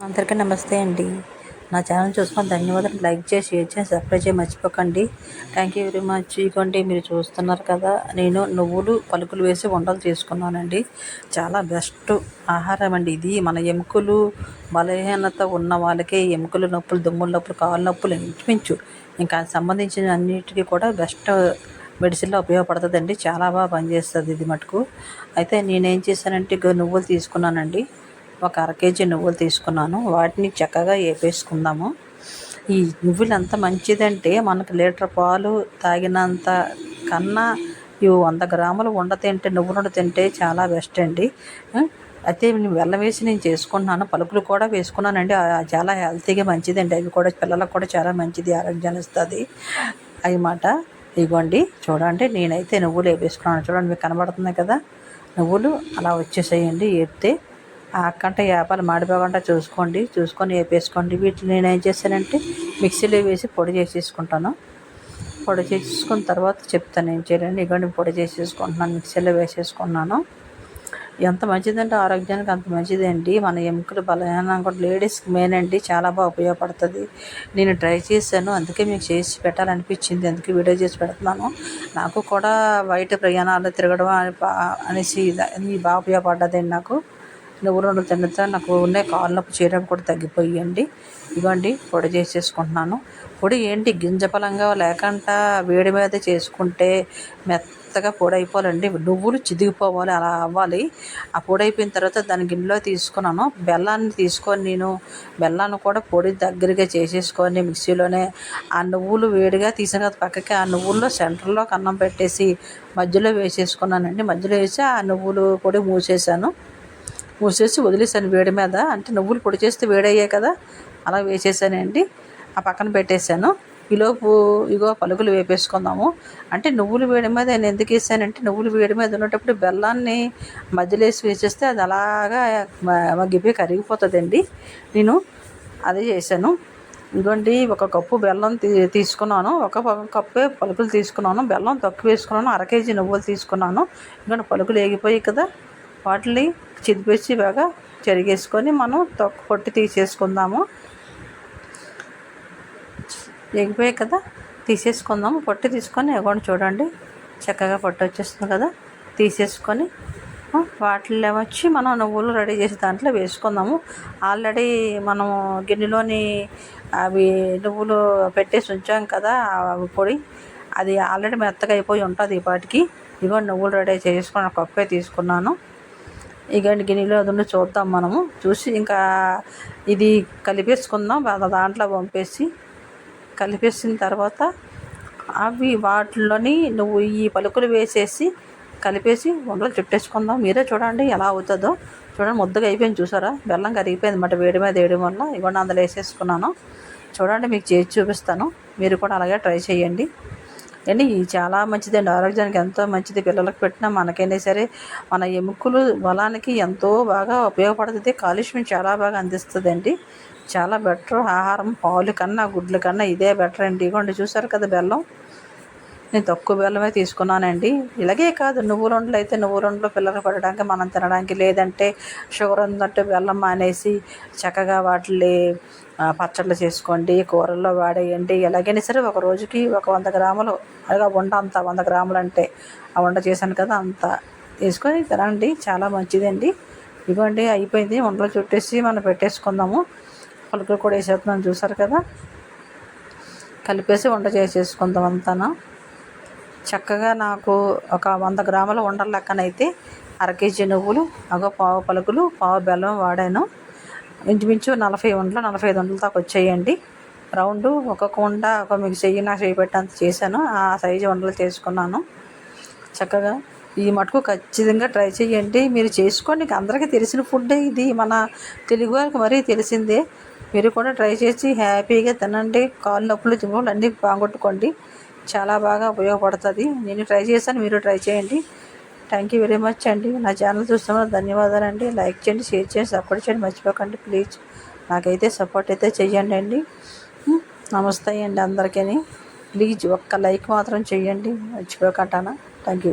అందరికీ నమస్తే అండి. నా ఛానల్ చూసుకొని ధన్యవాదాలు. లైక్ చేసి షేర్ చేసి సబ్స్క్రైబ్ చేసి మర్చిపోకండి. Thank you very much. ఇదిగోండి మీరు చూస్తున్నారు కదా నేను నువ్వులు పలుకులు వేసి వంటలు చేసుకున్నానండి. చాలా బెస్ట్ ఆహారం అండి ఇది. మన ఎముకలు బలహీనత ఉన్న వాళ్ళకి ఎముకలు నొప్పులు దుమ్ముల నొప్పులు కాళ్ళ నొప్పులు ఇంచుమించు. ఇంకా సంబంధించిన అన్నిటికీ కూడా బెస్ట్ మెడిసిన్లో ఉపయోగపడుతుందండి. చాలా బాగా పనిచేస్తుంది ఇది మటుకు. అయితే నేనేం చేశానంటే నువ్వులు తీసుకున్నానండి. ఒక అర కేజీ నువ్వులు తీసుకున్నాను. వాటిని చక్కగా వేపేసుకుందాము ఈ నువ్వులు ఎంత మంచిదంటే మనకు లీటర్ పాలు తాగినంత కన్నా ఇవి వంద గ్రాములు ఉండ తింటే నువ్వులు తింటే చాలా బెస్ట్ అండి. అయితే నేను వెల్లం వేసి నేను చేసుకుంటున్నాను. పలుకులు కూడా వేసుకున్నానండి. చాలా హెల్తీగా మంచిదండి. అవి కూడా పిల్లలకు కూడా చాలా మంచిది. ఆరోగ్యాన్ని ఇస్తుంది అవి మాట ఇదిగోండి చూడండి. నేనైతే నువ్వులు వేపేసుకున్నాను చూడండి మీకు కనబడుతుంది కదా. నువ్వులు అలా వచ్చేసేయండి. వేపితే ఆకంట చేపలు మాడిపోకుండా చూసుకోండి చూసుకొని వేపేసుకోండి. వీటిని నేను ఏం చేశానంటే మిక్సీలో వేసి పొడి చేసేసుకుంటాను. పొడి చేసేసుకున్న తర్వాత చెప్తాను ఏం చేయాలని. ఇవ్వండి పొడి చేసేసుకుంటున్నాను మిక్సీలో వేసేసుకున్నాను. ఎంత మంచిదంటే ఆరోగ్యానికి అంత మంచిదండి. మన ఎముకలు బలహీనం కూడా లేడీస్కి మెయిన్ అండి. చాలా బాగా ఉపయోగపడుతుంది. నేను ట్రై చేశాను అందుకే మీకు చేసి పెట్టాలనిపించింది. అందుకే వీడియో చేసి పెడుతున్నాను. నాకు కూడా బయట ప్రయాణాలు తిరగడం అనేసి బాగా ఉపయోగపడ్డదండి నాకు. నువ్వు రెండు నాకు ఉన్న కాళ్ళకు నొప్పి చేయడం కూడా తగ్గిపోయండి ఇవ్వండి పొడి చేసేసుకుంటున్నాను. పొడి ఏంటి? గింజపలంగా లేకుండా వేడి మీద చేసుకుంటే మెత్తగా పొడి అయిపోవాలండి నువ్వులు చిదిగిపోవాలి అలా అవ్వాలి. ఆ పొడి అయిపోయిన తర్వాత దాని గిన్నెలో తీసుకున్నాను. బెల్లాన్ని తీసుకొని నేను బెల్లాన్ని కూడా పొడి దగ్గరగా చేసేసుకొని మిక్సీలోనే ఆ నువ్వులు వేడిగా తీసిన పక్కకి. ఆ నువ్వుల్లో సెంటర్లో కన్నం పెట్టేసి మధ్యలో వేసేసుకున్నానండి. మధ్యలో వేసి ఆ నువ్వులు పొడి మూసేసాను మూసేసి వదిలేసాను వేడి మీద. అంటే నువ్వులు పొడి చేస్తే వేడయ్యాయి కదా అలా వేసేసానండి. ఆ పక్కన పెట్టేశాను. ఈలోపు ఇగో పలుకులు వేపేసుకుందాము. అంటే నువ్వులు వేడి మీద నేను ఎందుకు వేసానంటే నువ్వులు వేడి మీద ఉన్నప్పుడు బెల్లాన్ని మధ్యలో వేసి వేసేస్తే అది అలాగా మగ్గిపోయి కరిగిపోతుందండి. నేను అదే చేశాను. ఇదిగోండి ఒక కప్పు బెల్లం తీ తీసుకున్నాను. ఒక కప్పే పలుకులు తీసుకున్నాను. బెల్లం తక్కువ వేసుకున్నాను. అర కేజీ నువ్వులు తీసుకున్నాను. ఇదిగోండి పలుకులు వేగిపోయి కదా. వాటిని చిదిపేసి బాగా చెరిగేసుకొని మనం తొక్క కొట్టి తీసేసుకుందాము. ఎగిపోయాయి కదా తీసేసుకుందాము. పొట్టి తీసుకొని ఎగోండి చూడండి. చక్కగా పొట్టు వచ్చేస్తుంది కదా. తీసేసుకొని వాటిలో వచ్చి మనం నువ్వులు రెడీ చేసి దాంట్లో వేసుకుందాము. ఆల్రెడీ మనము గిన్నెలోని అవి నువ్వులు పెట్టేసి ఉంచాం కదా అవి పొడి. అది ఆల్రెడీ మెత్తగా అయిపోయి ఉంటుంది ఇప్పటికి ఇదిగో ఇగో నువ్వులు రెడీ చేసుకుని కప్పే తీసుకున్నాను. ఇక గిన్నెలో అది చూద్దాం మనము. చూసి ఇంకా ఇది కలిపేసుకుందాం. దాంట్లో పంపేసి కలిపేసిన తర్వాత అవి వాటిలోని నువ్వు ఈ పలుకులు వేసేసి కలిపేసి వంటలు చుట్టేసుకుందాం. మీరే చూడండి ఎలా అవుతుందో. చూడండి ముద్దగా అయిపోయింది చూసారా? బెల్లం కరిగిపోయింది అన్నమాట వేడి మీద వేయడం వల్ల. ఇవన్నీ అందులో వేసేసుకున్నాను. చూడండి మీకు చేసి చూపిస్తాను. మీరు కూడా అలాగే ట్రై చేయండి. అండి చాలా మంచిదండి. ఆరోగ్యానికి ఎంతో మంచిది. పిల్లలకు పెట్టినా మనకైనా సరే మన ఎముకలు బలానికి ఎంతో బాగా ఉపయోగపడుతుంది. కాలుష్యం చాలా బాగా అందిస్తుందండి. చాలా బెటర్ ఆహారం పాలు కన్నా గుడ్ల కన్నా ఇదే బెటర్ అండి. ఇగోండి చూసారు కదా బెల్లం? నేను తక్కువ బెల్లమే తీసుకున్నానండి. ఇలాగే కాదు నువ్వు ఉండలు అయితే నువ్వు రెండులో పిల్లలు పడడానికి మనం తినడానికి లేదంటే షుగర్ ఉందంటే బెల్లం మానేసి చక్కగా వాటిని పచ్చళ్ళు చేసుకోండి కూరల్లో వాడేయండి. ఎలాగైనా సరే ఒక రోజుకి ఒక వంద గ్రాములు అలాగా వండ అంత వంద గ్రాములు అంటే ఆ వంట చేశాను కదా అంత తీసుకొని తినండి చాలా మంచిదండి. ఇవ్వండి అయిపోయింది వంటలు చుట్టేసి మనం పెట్టేసుకుందాము. పలుకులు కూడా వేసేస్తున్నాం చూసారు కదా? కలిపేసి వంట చేసేసుకుందాం అంతాను? చక్కగా నాకు ఒక వంద గ్రాముల ఉండల లెక్కనైతే అర కేజీ నువ్వులు అగో పావు పలుకులు పావు బెల్లం వాడాను. ఇంచుమించు నలభై ఉండలు నలభై ఐదు ఉండల దాకా వచ్చేయండి. రౌండ్ ఒక్కొక్క ఉండ ఒక మీకు చెయ్యి నాకు చెయ్యి పెట్టేంత చేశాను. ఆ సైజు ఉండలు చేసుకున్నాను. చక్కగా ఈ మటుకు ఖచ్చితంగా ట్రై చేయండి మీరు చేసుకోండి. అందరికీ తెలిసిన ఫుడ్ ఇది. మన తెలుగు వారికి మరీ తెలిసిందే. మీరు కూడా ట్రై చేసి హ్యాపీగా తినండి. కాళ్ళు నొప్పులు జిమ్ములు అన్నీ బాగొట్టుకోండి. చాలా బాగా ఉపయోగపడుతుంది. నేను ట్రై చేశాను మీరు ట్రై చేయండి. థ్యాంక్ యూ వెరీ మచ్ అండి. నా ఛానల్ చూస్తున్న ధన్యవాదాలు అండి. లైక్ చేయండి షేర్ చేయండి సపోర్ట్ చేయండి. మర్చిపోకండి ప్లీజ్ నాకైతే సపోర్ట్ అయితే చేయండి అండి. నమస్తే అండి అందరికీ. ప్లీజ్ ఒక్క లైక్ మాత్రం చేయండి మర్చిపోకంటానా? Thank you